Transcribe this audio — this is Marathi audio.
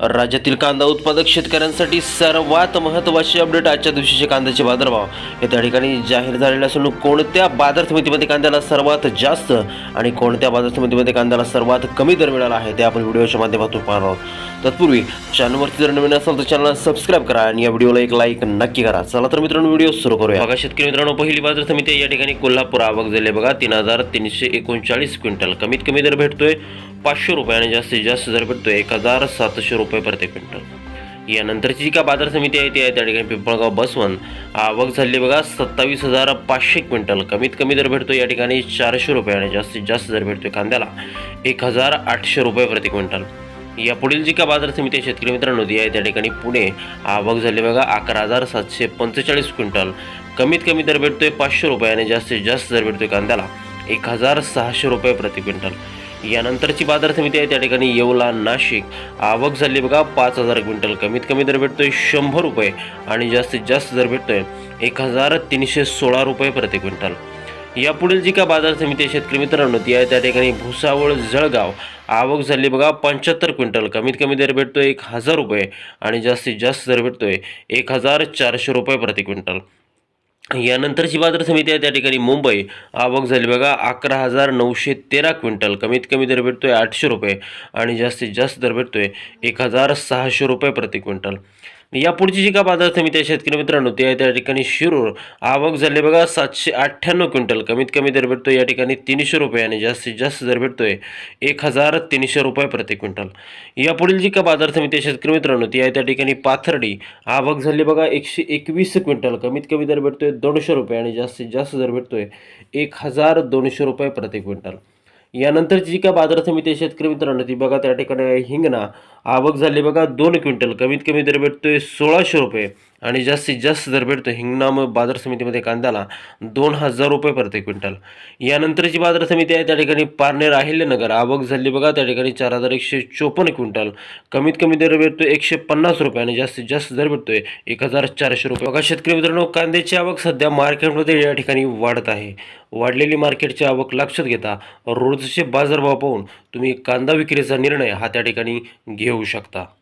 राज्यातील कांदा उत्पादक शेतकऱ्यांसाठी सर्वात महत्त्वाची अपडेट आजच्या दिवशीचे कांद्याचे बाजारभाव. हे त्या ठिकाणी जाहीर झालेले असून कोणत्या बाजार समितीमध्ये कांद्याला सर्वात जास्त आणि कोणत्या बाजार समितीमध्ये कांद्याला सर्वात कमी दर मिळाला आहे ते आपण व्हिडिओच्या माध्यमातून पाहणार आहोत. तत्पूर्वी चॅनलवरती जर नवीन असाल तर चॅनलला सबस्क्राईब करा आणि या व्हिडिओला एक लाईक नक्की करा. चला तर मित्रांनो व्हिडिओ सुरू करूया. बघा शेतकरी मित्रांनो पहिली बाजार समिती या ठिकाणी कोल्हापूर आवक झाली बघा तीन हजार तीनशे एकोणचाळीस क्विंटल. कमीत कमी दर भेटतोय पाचशे रुपयाने जास्तीत जास्त दर भेटतो एक हजार सातशे रुपये प्रति क्विंटल. यानंतरची जी का बाजार समिती आहे ती आहे त्या ठिकाणी पिंपळगाव बसवन. आवक झाली बघा सत्तावीस हजार पाचशे क्विंटल. कमीत कमी दर भेटतो या ठिकाणी चारशे रुपयाने जास्तीत जास्त दर भेटतो कांद्याला एक हजार आठशे रुपये प्रति क्विंटल. या पुढील जी का बाजार समिती आहे शेतकरी मित्रांनो ती आहे त्या ठिकाणी पुणे. आवक झाली बघा अकरा हजार सातशे पंचेचाळीस क्विंटल. कमीत कमी दर भेटतोय पाचशे रुपयाने जास्तीत जास्त दर भेटतोय कांद्याला एक हजार सहाशे रुपये प्रति क्विंटल. यानंतरची बाजार समिती आहे त्या ठिकाणी येवला नाशिक. आवक झाली बघा पाच हजार क्विंटल. कमीत कमी दर भेटतोय शंभर रुपये आणि जास्तीत जास्त दर भेटतोय एक हजार तीनशे सोळा रुपये प्रति क्विंटल. यापुढील जी का बाजार समिती आहे शेतकरी मित्रांनो ती आहे त्या ठिकाणी भुसावळ जळगाव. आवक झाली बघा पंच्याहत्तर क्विंटल. कमीत कमी दर भेटतोय एक हजार रुपये आणि जास्तीत जास्त दर भेटतोय एक हजार चारशे रुपये प्रति क्विंटल. यानंतरची बाजार समिती आहे त्या ठिकाणी मुंबई आवक झाली. बघा अकरा हजार नऊशे तेरा क्विंटल. कमीत कमी दर भेटतो आहे आठशे रुपये आणि जास्तीत जास्त दर भेटतो आहे एक हजार सहाशे रुपये प्रति क्विंटल. या पुढची जी का बाजार समिती आहे शेतकरी मित्रांनो ती आहे त्या ठिकाणी शिरूर. आवक झाली बघा सातशे अठ्ठ्याण्णव क्विंटल. कमीत कमी दर भेटतो या ठिकाणी तीनशे रुपये आणि जास्तीत जास्त दर भेटतोय एक हजार तीनशे रुपये प्रति क्विंटल. यापुढील जी का बाजार समिती आहे शेतकरी मित्रांनो ती आहे त्या ठिकाणी पाथर्डी. आवक झाली बघा एकशे एकवीस क्विंटल. कमीत कमी दर भेटतोय दोनशे रुपये आणि जास्तीत जास्त दर भेटतोय एक हजार दोनशे रुपये प्रति क्विंटल. यानंतरची जी का बाजार समिती आहे शेतकरी मित्रांनो ती बघा त्या ठिकाणी हिंगणा. आवक झाली बघा दोन क्विंटल. कमीत कमी दर भेटतो आहे सोळाशे रुपये. आणि जास्तीत जास्त दर भेटतो हिंगणाम बाजार समितीमध्ये कांद्याला दोन हजार रुपये प्रति क्विंटल. यानंतरची बाजार समिती आहे त्या ठिकाणी पारनेर अहिल्यनगर. आवक झाली बघा त्या ठिकाणी चार हजार एकशे चोपन्न क्विंटल. कमीत कमी दर भेटतो एकशे पन्नास रुपये आणि जास्तीत जास्त दर भेटतोय एक हजार चारशे रुपये. बघा शेतकरी मित्रांनो कांद्याची आवक सध्या मार्केटमध्ये या ठिकाणी वाढत आहे. वाढलेली मार्केटची आवक लक्षात घेता रोजचे बाजारभाव पाहून तुम्ही कांदा विक्रीचा निर्णय हा त्या ठिकाणी घेऊ शकता.